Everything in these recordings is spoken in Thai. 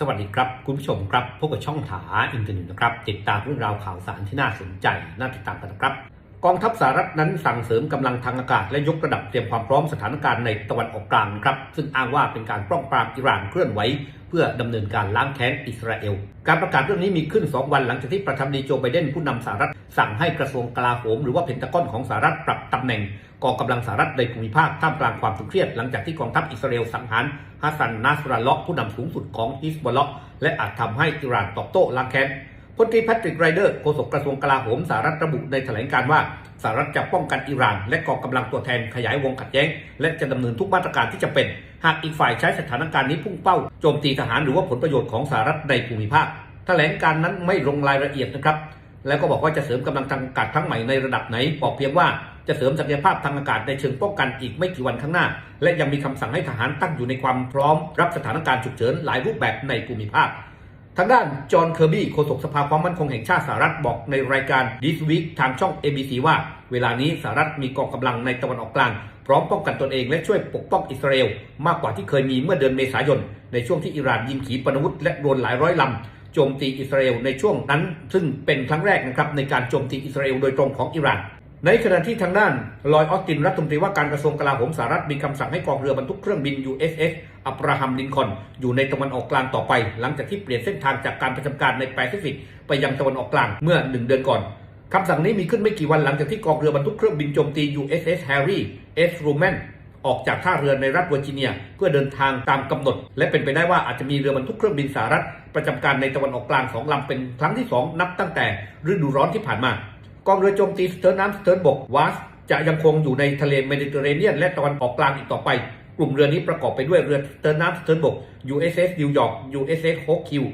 สวัสดีครับ คุณผู้ชมครับพบกับช่องถาอินเทอร์เน็ตนะครับ ติดตามเรื่องราวข่าวสารที่น่าสนใจ น่าติดตามกันนะครับ กองทัพสหรัฐนั้นสั่งเสริมกำลังทางอากาศ และยกระดับเตรียมความพร้อมสถานการณ์ในตะวันออกกลางครับ ซึ่งอ้างว่าเป็นการป้องปรามอิหร่านเคลื่อนไหวเพื่อดำเนินการล้างแค้นอิสราเอล การประกาศเรื่องนี้มีขึ้น 2 วันหลังจากที่ประธานาธิบดีโจไบเดนผู้นำสหรัฐสั่งให้กระทรวงกลาโหมหรือว่าเพนทากอนของสหรัฐปรับตำแหน่ง กองกำลังสหรัฐในภูมิภาคท่ามกลางความตึงเครียดหลังจากที่กองทัพอิสราเอลสังหารฮัสซันนาสราเลาะผู้นำสูงสุดของฮิสบอลเลาะและอาจทำให้อิหร่านตอบโต้ล้างแค้นพลตรีแพทริกไรเดอร์โฆษกกระทรวงกลาโหมสหรัฐระบุในแถลงการว่าสหรัฐจะป้องกันอิหร่าน และกองกำลังตัวแทนขยายวงขัดแย้ง และจะดำเนินทุกมาตรการที่จะเป็น หากอีกฝ่ายใช้สถานการณ์นี้พุ่งเป้าโจมตีทหารหรือว่าผลประโยชน์ของสหรัฐในภูมิภาค แถลงการนั้นไม่ลงรายละเอียดนะครับ แล้วก็บอกว่าจะเสริมกำลังทางอากาศครั้งใหม่ในระดับไหนบอกเพียงว่า จะเสริมศักยภาพทางอากาศในเชิงป้องกันอีกไม่กี่วันข้างหน้า และยังมีคำสั่งให้ทหารตั้งอยู่ในความพร้อม รับสถานการณ์ฉุกเฉินหลายรูปแบบในภูมิภาคทางด้านจอห์นเคอร์บี้โฆษกสภาความมั่นคงแห่งชาติสหรัฐบอกในรายการ This Week ทางช่อง ABC ว่า เวลานี้สหรัฐมีกองกำลังในตะวันออกกลาง พร้อมป้องกันตนเองและช่วยปกป้องอิสราเอล มากกว่าที่เคยมีเมื่อเดือนเมษายน ในช่วงที่อิหร่านยิงขีปนาวุธและโดรนหลายร้อยลำโจมตีอิสราเอลในช่วงนั้น ซึ่งเป็นครั้งแรกนะครับในการโจมตีอิสราเอลโดยตรงของอิหร่าน ในขณะที่ทางด้านลอยออสตินรัฐมนตรีว่าการกระทรวงกลาโหมสหรัฐมีคำสั่งให้กองเรือบรรทุกเครื่องบิน USS อับราฮัมลินคอนอยู่ในตะวันออกกลางต่อไป หลังจากที่เปลี่ยนเส้นทางจากการประจำการในแปซิฟิกไปยังตะวันออกกลางเมื่อหนึ่งเดือนก่อนคำสั่งนี้มีขึ้นไม่กี่วันหลังจากที่กองเรือบรรทุกเครื่องบินโจมตี USS Harry S. Truman ออกจากท่าเรือในรัฐเวอร์จิเนีย เพื่อเดินทางตามกำหนด และเป็นไปได้ว่าอาจจะมีเรือบรรทุกเครื่องบินสหรัฐประจำการในตะวันออกกลางสองลำเป็นครั้งที่สองนับตั้งแต่ฤดูร้อนที่ผ่านมา กองเรือโจมตีสเตอร์น้ำสเตอร์บกวาสจะยังคงอยู่ในทะเลเมดิเตอร์เรเนียน และตะวันออกกลางอีกต่อไป กลุ่มเรือนี้ประกอบไปด้วยเรือสเตอร์น้ำสเตอร์บก USS นิวยอร์ก USS โฮกคิว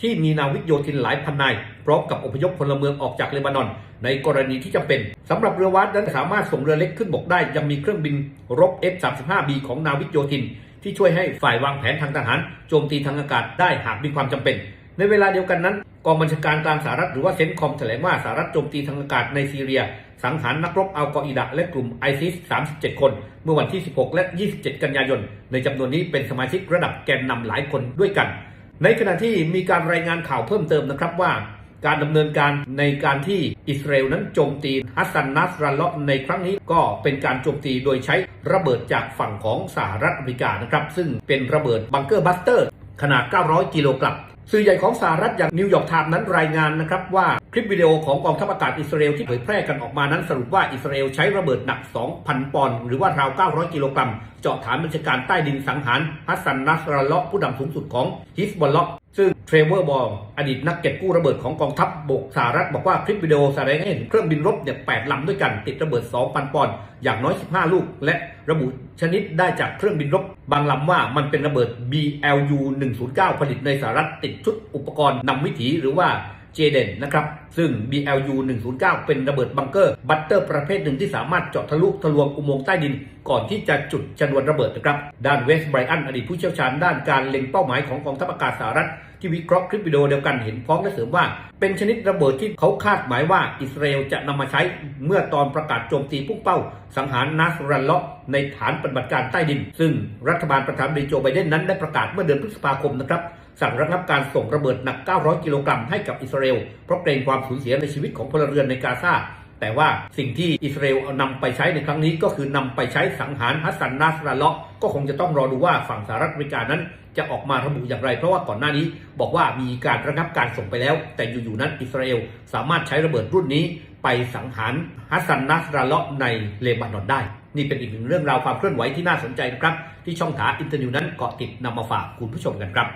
ที่มีนาวิกโยธินหลายพันนายพร้อมกับอพยพพลเมืองออกจากเลบานอน ในกรณีที่จำเป็นสำหรับเรือวาสนั้นสามารถส่งเรือเล็กขึ้นบกได้ ยังมีเครื่องบินรบ F-35B ของนาวิกโยธิน ที่ช่วยให้ฝ่ายวางแผนทางทหาร โจมตีทางอากาศได้หากมีความจำเป็น ในเวลาเดียวกันนั้น กองบัญชาการกลางสหรัฐหรือว่าเซนคอมแถลงว่าสหรัฐโจมตีทางอากาศในซีเรีย สังหารนักรบอัลกออิดะและกลุ่มไอซิส 37 คน เมื่อวันที่ 16 และ 27 กันยายน ในจำนวนนี้เป็นสมาชิกระดับแกนนำหลายคนด้วยกัน ในขณะที่มีการรายงานข่าวเพิ่มเติมนะครับว่า การดำเนินการในการที่อิสราเอลนั้นโจมตีฮัสซันนัสรัลเลาะในครั้งนี้ก็เป็นการโจมตีโดยใช้ระเบิดจากฝั่งของสหรัฐอเมริกานะครับซึ่งเป็นระเบิดบังเกอร์บัสเตอร์ ขนาด 900 กิโลกรัม สื่อใหญ่ของสหรัฐอย่างนิวยอร์กไทม์นั้นรายงานนะครับว่าคลิปวิดีโอของกองทัพอากาศอิสราเอลที่เผยแพร่กันออกมานั้นสรุปว่าอิสราเอลใช้ระเบิดหนัก 2,000 ปอนด์หรือว่าราว 900 กิโลกรัม เจาะฐานบัญชาการใต้ดินสังหารฮัสซันนัสราเลาะผู้นำสูงสุดของฮิสบอลล็อก ซึ่งเทรเวอร์บอลอดีตนักเก็บกู้ระเบิดของกองทัพบกสหรัฐบอกว่าคลิปวิดีโอแสดงให้เห็นเครื่องบินรบเนี่ยแปดลำด้วยกันติดระเบิด 2,000 ปอนด์อย่างน้อย 15 ลูก และระบุชนิดได้จากเครื่องบินรบบางลำว่ามันเป็นระเบิด BLU 109 ผลิตในสหรัฐติดชุดอุปกรณ์นำวิถีหรือว่า เจเดนนะครับซึ่ง BLU 109 เป็นระเบิดบังเกอร์ บัตเตอร์ประเภทหนึ่งที่สามารถเจาะทะลุทะลวงอุโมงค์ใต้ดิน ก่อนที่จะจุดชนวนระเบิดนะครับ ด้านเวสไบรอันอดีตผู้เชี่ยวชาญด้านการเล็งเป้าหมายของกองทัพอากาศสหรัฐ ที่วิเคราะห์คลิปวิดีโอเดียวกันเห็นพ้องและเสริมว่า เป็นชนิดระเบิดที่เขาคาดหมายว่าอิสราเอลจะนำมาใช้เมื่อตอนประกาศโจมตีพุ่งเป้า สังหารนาสรัลเลาะห์ในฐานปฏิบัติการใต้ดิน ซึ่งรัฐบาลประธานาธิบดีโจไบเดนนั้นได้ประกาศเมื่อเดือนพฤษภาคมนะครับ สั่งระงับการส่งระเบิดหนัก 900 กิโลกรัมให้กับอิสราเอล เพราะเกรงความสูญเสียในชีวิตของพลเรือนในกาซาแต่ว่าสิ่งที่อิสราเอลเอานำไปใช้ในครั้งนี้ก็คือนำไปใช้สังหารฮัสซันนาสราเลาะห์ก็คงจะต้องรอดูว่าฝั่งสหรัฐอเมริกานั้น จะออกมาระบุอย่างไร เพราะว่าก่อนหน้านี้บอกว่ามีการระงับการส่งไปแล้ว แต่อยู่ๆนั้นอิสราเอลสามารถใช้ระเบิดรุ่นนี้ไปสังหารฮัสซันนาสราเลาะห์ในเลบานอนได้ นี่เป็นอีกหนึ่งเรื่องราวความเคลื่อนไหวที่น่าสนใจนะครับ ที่ช่องถาอินเตอร์นิวนั้นเกาะติดนำมาฝากคุณผู้ชมกันครับ